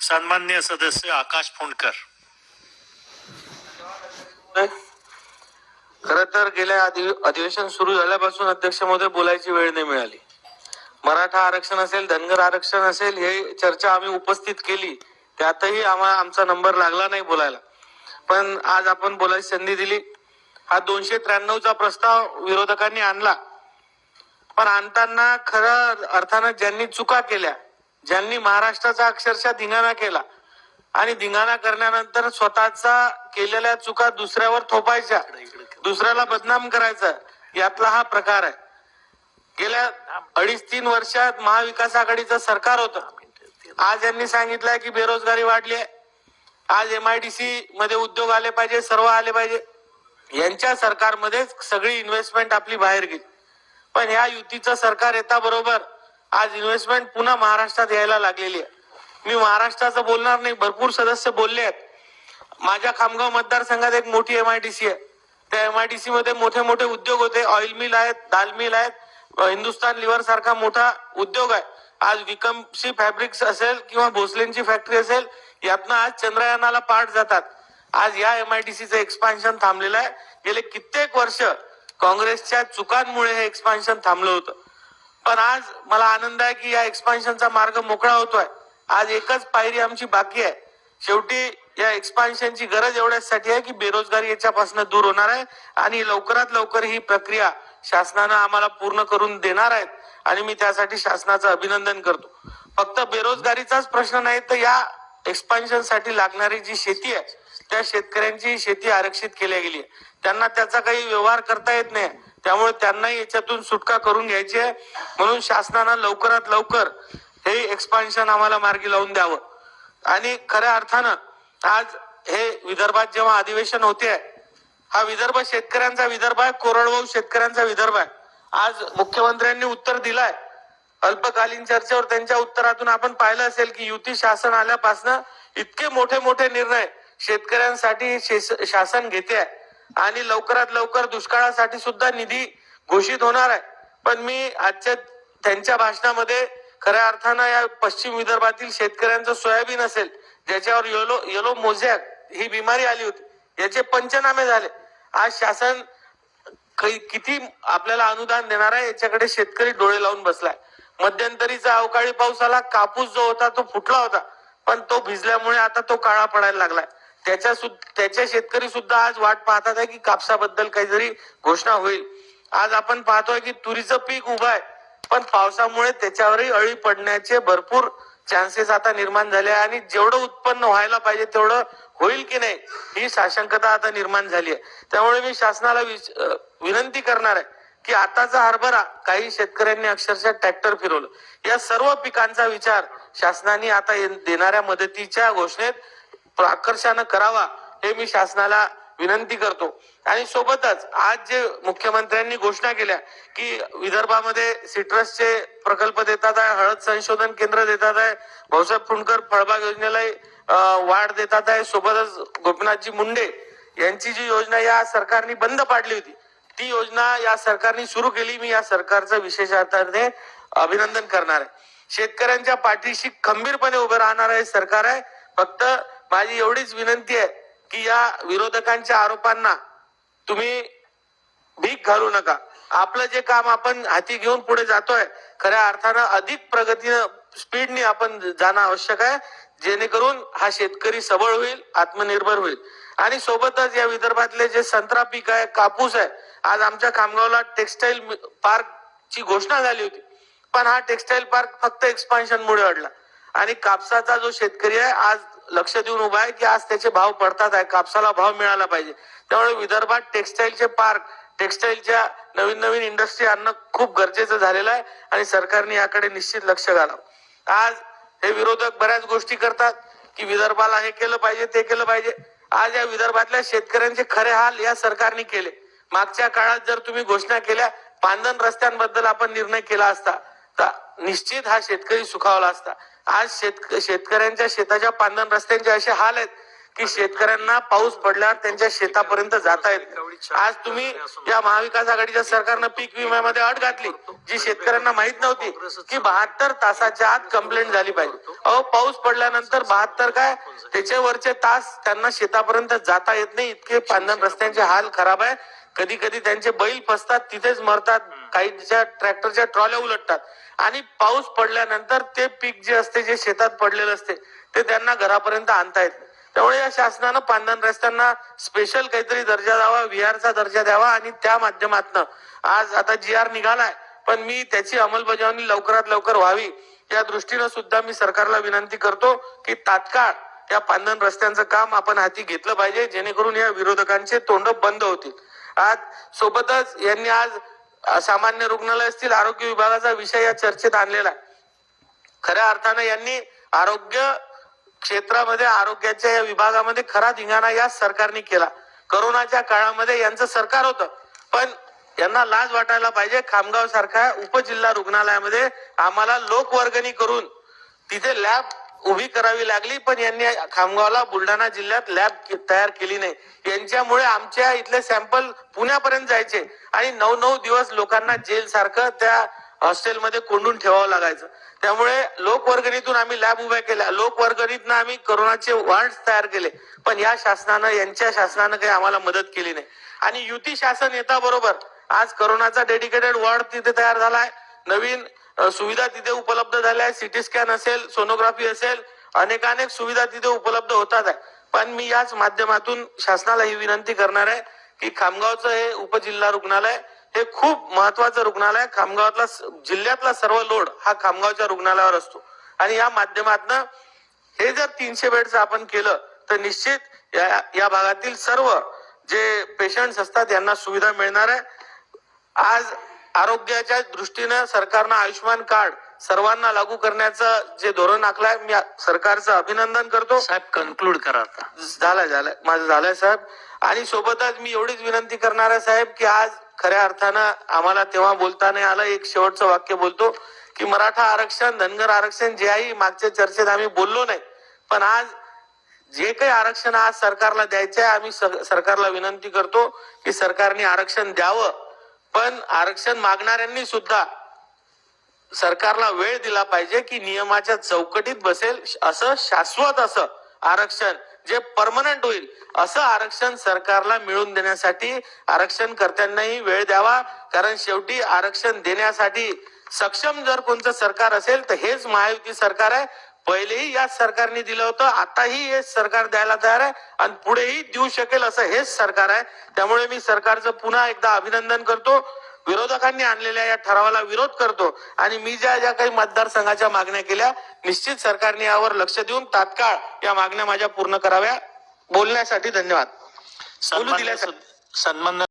सन्मान्य सदस्य आकाश फोंडकर। खर तर गेल्या अधि- अधिवेशन सुरू झाल्यापासून अध्यक्ष महोदय बोलायची वेळ नाही मिळाली. मराठा आरक्षण असेल धनगर आरक्षण असेल हे चर्चा आम्ही उपस्थित केली. त्यातही आम्हाला आमचा नंबर लागला नाही बोलायला. पण आज आपण बोलायची संधी दिली. हा दोनशे त्र्याण्णवचा प्रस्ताव विरोधकांनी आणला. पण आणताना खरं अर्थानं ज्यांनी चुका केल्या ज्यांनी महाराष्ट्राचा अक्षरशः धिंगाणा केला आणि धिंगाणा करण्यानंतर स्वतःचा केलेल्या चुका दुसऱ्यावर थोपायच्या. दुसऱ्याला बदनाम करायचा. यातला हा प्रकार आहे. गेल्या अडीच तीन वर्षात महाविकास आघाडीचं सरकार होतं. आज यांनी सांगितलंय की बेरोजगारी वाढली आहे. आज एम आय टी सी मध्ये उद्योग आले पाहिजे सर्व आले पाहिजे. यांच्या सरकारमध्येच सगळी इन्व्हेस्टमेंट आपली बाहेर गेली. पण ह्या युतीचं सरकार येता बरोबर आज इन्व्हेस्टमेंट पुन्हा महाराष्ट्रात यायला लागलेली आहे. मी महाराष्ट्राचं बोलणार नाही भरपूर सदस्य बोलले आहेत. माझ्या खामगाव मतदारसंघात एक मोठी एमआयडीसी आहे. त्या एमआयडीसी मध्ये मोठे मोठे उद्योग होते. ऑइल मिल आहेत दाल मिल आहेत. हिंदुस्थान हिंदुस्तान लिव्हर सारखा मोठा उद्योग आहे. आज विकमशी फॅब्रिक्स असेल किंवा भोसलेंची फॅक्टरी असेल यातनं आज चंद्रयानाला पाठ जातात. आज या एमआयडीसीचं एक्सपान्शन थांबलेलं आहे. गेले कित्येक वर्ष काँग्रेसच्या चुकांमुळे हे एक्सपान्शन थांबलं होतं. पण आज मला आनंद आहे की या एक्सपान्शनचा मार्ग मोकळा होतोय. आज एकच पायरी आमची बाकी आहे. शेवटी या एक्सपान्शनची गरज एवढ्यासाठी आहे की बेरोजगारी याच्यापासून दूर होणार आहे आणि लवकरात लवकर ही प्रक्रिया शासनानं आम्हाला पूर्ण करून देणार आहेत आणि मी त्यासाठी शासनाचं अभिनंदन करतो. फक्त बेरोजगारीचाच प्रश्न नाही तर या एक्सपान्शनसाठी लागणारी जी शेती आहे त्या शेतकऱ्यांची शेती आरक्षित केली गेली आहे. त्यांना त्याचा काही व्यवहार करता येत नाही. त्यामुळे त्यांनाही याच्यातून सुटका करून घ्यायची आहे. म्हणून शासनानं लवकरात लवकर हे एक्सपान्शन आम्हाला मार्गी लावून द्यावं. आणि खऱ्या अर्थानं आज हे विदर्भात जेव्हा अधिवेशन होते हा विदर्भ शेतकऱ्यांचा विदर्भ आहे कोरडवाहू शेतकऱ्यांचा विदर्भ आहे. आज मुख्यमंत्र्यांनी उत्तर दिलाय. अल्पकालीन चर्चेवर त्यांच्या उत्तरातून आपण पाहिलं असेल की युती शासन आल्यापासनं इतके मोठे मोठे निर्णय शेतकऱ्यांसाठी शासन घेते आहे आणि लवकरात लवकर दुष्काळासाठी सुद्धा निधी घोषित होणार आहे. पण मी आजच्या त्यांच्या भाषणामध्ये खऱ्या अर्थानं या पश्चिम विदर्भातील शेतकऱ्यांचं सोयाबीन असेल ज्याच्यावर येलो येलो मोझॅक ही बिमारी आली होती याचे पंचनामे झाले. आज शासन काही किती आपल्याला अनुदान देणार आहे याच्याकडे शेतकरी डोळे लावून बसलाय. मध्यंतरीचा अवकाळी पाऊस आला कापूस जो होता तो फुटला होता पण तो भिजल्यामुळे आता तो काळा पडायला लागलाय. त्याच्या त्याच्या शेतकरी सुद्धा आज वाट पाहतात आहे की कापसाबद्दल काहीतरी घोषणा होईल. आज आपण पाहतोय की तुरीचं पीक उभं आहे पण पावसामुळे त्याच्यावरही अळी पडण्याचे भरपूर चान्सेस आता निर्माण झाले आणि जेवढं उत्पन्न व्हायला पाहिजे तेवढं होईल की नाही ही साशंकता आता निर्माण झाली आहे. त्यामुळे मी शासनाला विनंती करणार आहे की आताचा हरभरा काही शेतकऱ्यांनी अक्षरशः ट्रॅक्टर फिरवलं. या सर्व पिकांचा विचार शासनाने आता देणाऱ्या मदतीच्या घोषणेत प्राकर्षानं करावा हे मी शासनाला विनंती करतो. आणि सोबतच आज जे मुख्यमंत्र्यांनी घोषणा केल्या की विदर्भामध्ये सिट्रसचे प्रकल्प देतात आहे हळद संशोधन केंद्र देतात आहे भाऊसाहेब फुंडकर फळबाग योजनेला वाढ देतात आहे. सोबतच गोपीनाथजी मुंडे यांची जी योजना या सरकारने बंद पाडली होती ती योजना या सरकारने सुरू केली. मी या सरकारचं विशेष अर्थाने अभिनंदन करणार आहे. शेतकऱ्यांच्या पाठीशी खंबीरपणे उभं राहणार आहे सरकार आहे. फक्त माझी एवढीच विनंती आहे की या विरोधकांच्या आरोपांना तुम्ही भीक घालू नका. आपलं जे काम आपण हाती घेऊन पुढे जातोय खऱ्या अर्थानं अधिक प्रगतीनं स्पीडने आपण जाणं आवश्यक आहे. जेणेकरून हा शेतकरी सबळ होईल आत्मनिर्भर होईल. आणि सोबतच या विदर्भातले जे संत्रा पीक आहे कापूस आहे आज आमच्या खामगावला टेक्सटाईल पार्क ची घोषणा झाली होती. पण हा टेक्सटाईल पार्क फक्त एक्सपान्शनमुळे अडला. आणि कापसाचा जो शेतकरी आहे आज लक्ष देऊन उभा आहे की आज त्याचे भाव पडतात आहे कापसाला भाव मिळाला पाहिजे. त्यामुळे विदर्भात टेक्सटाईलचे पार्क टेक्सटाईलच्या नवीन नवीन इंडस्ट्री आणणं खूप गरजेचं झालेलं आहे आणि सरकारने याकडे निश्चित लक्ष घालावं. आज हे विरोधक बऱ्याच गोष्टी करतात की विदर्भाला हे केलं पाहिजे ते केलं पाहिजे. आज या विदर्भातल्या शेतकऱ्यांचे खरे हाल या सरकारने केले. मागच्या काळात जर तुम्ही घोषणा केल्या पांदन रस्त्यांबद्दल आपण निर्णय केला असता. तर निश्चित हा शेतकरी सुखावला असता. आज शेत शेतकऱ्यांच्या शेताच्या पांदन रस्त्यांचे असे हाल आहेत. की शेतकऱ्यांना पाऊस पडल्यावर त्यांच्या शेतापर्यंत जाता येत आज तुम्ही या महाविकास आघाडीच्या सरकारनं पीक विम्यामध्ये अट घातली जी शेतकऱ्यांना माहीत नव्हती की बहात्तर तासाच्या आत कंप्लेंट झाली पाहिजे. अहो पाऊस पडल्यानंतर बहात्तर काय? त्याच्यावरचे तास त्यांना शेतापर्यंत जाता येत नाही इतके पांधन रस्त्यांचे हाल खराब आहे. कधी कधी त्यांचे बैल फसतात तिथेच मरतात काहीच्या ट्रॅक्टरच्या ट्रॉल्या उलटतात. आणि पाऊस पडल्यानंतर ते पीक जे असते जे शेतात पडलेलं असते ते त्यांना घरापर्यंत आणता येत नाही. त्यामुळे या शासनानं पांधन रस्त्यांना स्पेशल काहीतरी दर्जा द्यावा विहारचा दर्जा द्यावा आणि त्या माध्यमातनं आज आता जी आर निघालाय. पण मी त्याची अंमलबजावणी लवकरात लवकर व्हावी या दृष्टीनं सुद्धा मी सरकारला विनंती करतो की तात्काळ या पांधन रस्त्यांचं काम आपण हाती घेतलं पाहिजे जेणेकरून या विरोधकांचे तोंड बंद होतील. आज सोबतच यांनी आज सामान्य रुग्णालय असतील आरोग्य विभागाचा विषय या चर्चेत आणलेला आहे. खऱ्या अर्थानं यांनी आरोग्य क्षेत्रामध्ये आरोग्याच्या या विभागामध्ये खरा धिंगाणा या सरकारने केला. करोनाच्या काळामध्ये यांचं सरकार होतं. पण यांना लाज वाटायला पाहिजे. खामगाव सारख्या उपजिल्हा रुग्णालयामध्ये आम्हाला लोकवर्गणी करून तिथे लॅब उभी करावी लागली पण यांनी खामगावला बुलढाणा जिल्ह्यात लॅब तयार केली नाही. यांच्यामुळे आमच्या इथले सॅम्पल पुण्यापर्यंत जायचे आणि नऊ नऊ दिवस लोकांना जेल सारखं त्या हॉस्टेलमध्ये कोंडून ठेवावं लागायचं. त्यामुळे लोकवर्गणीतून आम्ही लॅब उभ्या केल्या. लोकवर्गणीतनं आम्ही करोनाचे वॉर्ड तयार केले. पण या शासनानं यांच्या शासनानं काही आम्हाला मदत केली नाही. आणि युती शासन येता बरोबर आज करोनाचा डेडिकेटेड वॉर्ड तिथे तयार झालाय. नवीन सुविधा तिथे उपलब्ध झाल्या आहेत. सिटी स्कॅन असेल सोनोग्राफी असेल अनेकानेक सुविधा तिथे उपलब्ध होतात आहे. पण मी याच माध्यमातून शासनाला ही विनंती करणार आहे की खामगावचं हे उपजिल्हा रुग्णालय हे खूप महत्वाचं रुग्णालय. खामगावातला जिल्ह्यातला सर्व लोड हा खामगावच्या रुग्णालयावर असतो. आणि या माध्यमातनं हे जर तीनशे बेडचं आपण केलं तर निश्चित या या भागातील सर्व जे पेशंट्स असतात यांना सुविधा मिळणार आहे. आज आरोग्याच्या दृष्टीनं सरकारनं आयुष्यमान कार्ड सर्वांना लागू करण्याचं जे धोरण आखलंय मी सरकारचं अभिनंदन करतो. साहेब कन्क्लूड करा आता. झालंय झालंय. माझं झालंय साहेब. आणि सोबतच मी एवढीच विनंती करणार आहे साहेब की आज खऱ्या अर्थानं आम्हाला तेव्हा बोलता नाही आलं एक शेवटचं वाक्य बोलतो की मराठा आरक्षण धनगर आरक्षण जे आहे मागच्या चर्चेत आम्ही बोललो नाही पण आज जे काही आरक्षण आज सरकारला द्यायचं आहे आम्ही सरकारला विनंती करतो की सरकारने आरक्षण द्यावं. पण आरक्षण मागणाऱ्यांनी सुद्धा सरकारला वेळ दिला पाहिजे की नियमाच्या चौकटीत बसेल असं शाश्वत असं आरक्षण. जे परमनंट होईल असं आरक्षण सरकारला मिळवून देण्यासाठी आरक्षण कर्त्यांनाही वेळ द्यावा. कारण शेवटी आरक्षण देण्यासाठी सक्षम जर कोणतं सरकार असेल तर हेच महायुती सरकार आहे. पहिलेही याच सरकारने दिलं होतं आताही हे सरकार द्यायला तयार आहे आणि पुढेही देऊ शकेल असं हेच सरकार आहे. त्यामुळे मी सरकारचं पुन्हा एकदा अभिनंदन करतो. विरोधकांनी आणलेल्या या ठरावाला विरोध करतो आणि मी ज्या ज्या काही मतदारसंघाच्या मागण्या केल्या निश्चित सरकारने यावर लक्ष देऊन तात्काळ या मागण्या माझ्या पूर्ण कराव्या बोलण्यासाठी धन्यवाद बोलू. सद- सन्मान्य